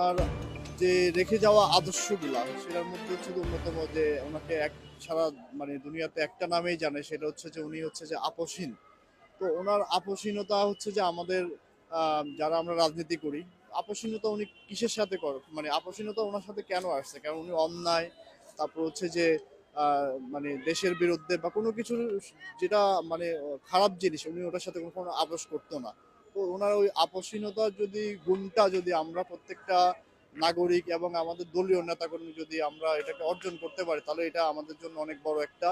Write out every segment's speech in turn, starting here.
তার যে রেখে যাওয়া আদর্শগুলা, সেটার মধ্যে হচ্ছে অন্যতম যে ওনাকে এক সারা মানে দুনিয়াতে একটা নামেই জানে, সেটা হচ্ছে যে উনি হচ্ছে যে আপসহীন। তো ওনার আপসহীনতা হচ্ছে যে আমাদের যারা আমরা রাজনীতি করি, আপসহীনতা উনি কিসের সাথে কর মানে আপসহীনতা ওনার সাথে কেন আসছে? কারণ উনি অন্যায়? তারপর হচ্ছে যে মানে দেশের বিরুদ্ধে বা কোনো কিছু যেটা মানে খারাপ জিনিস, উনি ওটার সাথে কোনো আপোষ করতো না। ওনার ওই আপসহীনতার যদি গুণটা যদি আমরা প্রত্যেকটা নাগরিক এবং আমাদের দলীয় নেতাকর্মী যদি আমরা এটাকে অর্জন করতে পারি, তাহলে এটা আমাদের জন্য অনেক বড় একটা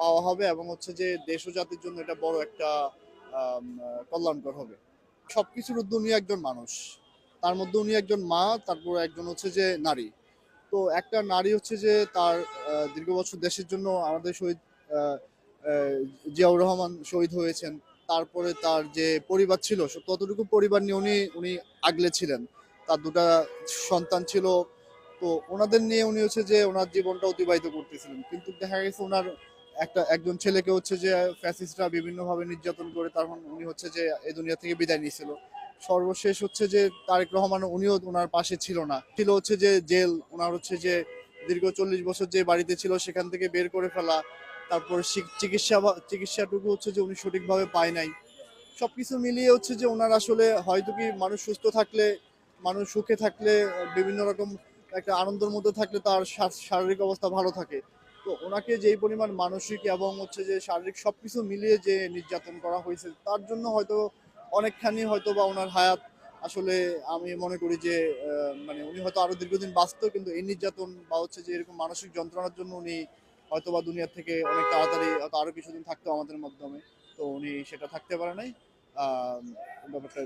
পাওয়া হবে এবং হচ্ছে যে দেশ জাতির জন্য এটা বড় একটা কল্যাণকর হবে। সবকিছুর ঊর্ধ্বে উনি একজন মানুষ। তার মধ্যে উনি একজন মা, তারপর একজন হচ্ছে যে নারী। তো একটা নারী হচ্ছে যে তার দীর্ঘ বছর দেশের জন্য আমাদের শহীদ জিয়াউর রহমান শহীদ হয়েছেন। তারপরে তার যে পরিবার ছিল ততটুকু পরিবার নিয়ে উনি উনি আগলে ছিলেন। তার দুটা সন্তান ছিল। তো ওনাদের নিয়ে উনি হচ্ছে যে ওনার জীবনটা অতিবাহিত করতেছিলেন। কিন্তু দেখা গেছে ওনার একটা, একজন ছেলেকে হচ্ছে যে ফ্যাসিস্টরা বিভিন্নভাবে নির্যাতন করে তখন উনি হচ্ছে যে এই দুনিয়া থেকে বিদায় নিয়েছিল। সর্বশেষ হচ্ছে যে তারেক রহমান উনিও ওনার পাশে ছিল না। ছিল হচ্ছে যে জেল, ওনার হচ্ছে যে দীর্ঘ চল্লিশ বছর যে বাড়িতে ছিল সেখান থেকে বের করে ফেলা, তারপর চিকিৎসা চিকিৎসাটুকু হচ্ছে যে উনি সঠিকভাবে পায় নাই। সবকিছু মিলিয়ে হচ্ছে যে ওনার আসলে হয়তো কি মানুষ সুস্থ থাকলে, মানুষ সুখে থাকলে, বিভিন্ন রকম একটা আনন্দের মধ্যে থাকলে তার শারীরিক অবস্থা ভালো থাকে। তো ওনাকে যেই পরিমাণ মানসিক এবং হচ্ছে যে শারীরিক সবকিছু মিলিয়ে যে নির্যাতন করা হয়েছে, তার জন্য হয়তো অনেকখানি হয়তো বা ওনার হায়াত আসলে আমি মনে করি যে মানে উনি হয়তো আরও দীর্ঘদিন বাঁচত কিন্তু এই নির্যাতন বা হচ্ছে যে এরকম মানসিক যন্ত্রণার জন্য উনি হয়তো বা দুনিয়ার থেকে অনেক তাড়াতাড়ি হয়তো আরও কিছুদিন থাকতো আমাদের মাধ্যমে তো উনি সেটা থাকতে পারে নাই আহ, ব্যাপারটা।